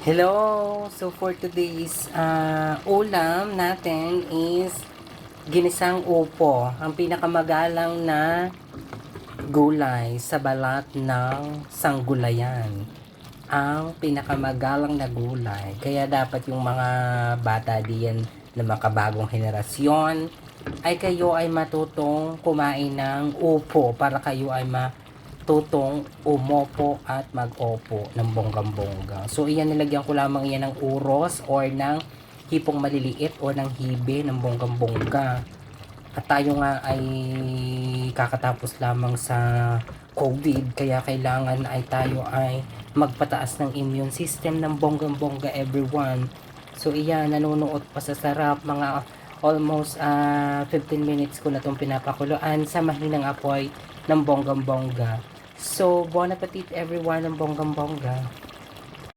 Hello! So for today's uh, ulam natin is ginisang upo. Ang pinakamagalang na gulay sa balat ng sanggulayan. Ang pinakamagalang na gulay. Kaya dapat yung mga bata diyan na makabagong henerasyon ay kayo ay matutong kumain ng upo para kayo ay matutong umopo at mag-opo ng bonggang-bongga. So, iyan nilagyan ko lamang iyan ng uros or ng hipong maliliit o ng hibe ng bonggang-bongga. At tayo nga ay kakatapos lamang sa COVID, kaya kailangan ay tayo ay magpataas ng immune system ng bonggang-bongga everyone. So, iyan, nanonood pa sa sarap, mga almost ah, 15 minutes ko na itong pinapakuluan sa mahinang apoy ng bonggang-bongga. So, bon appetit everyone ng bonggang-bongga.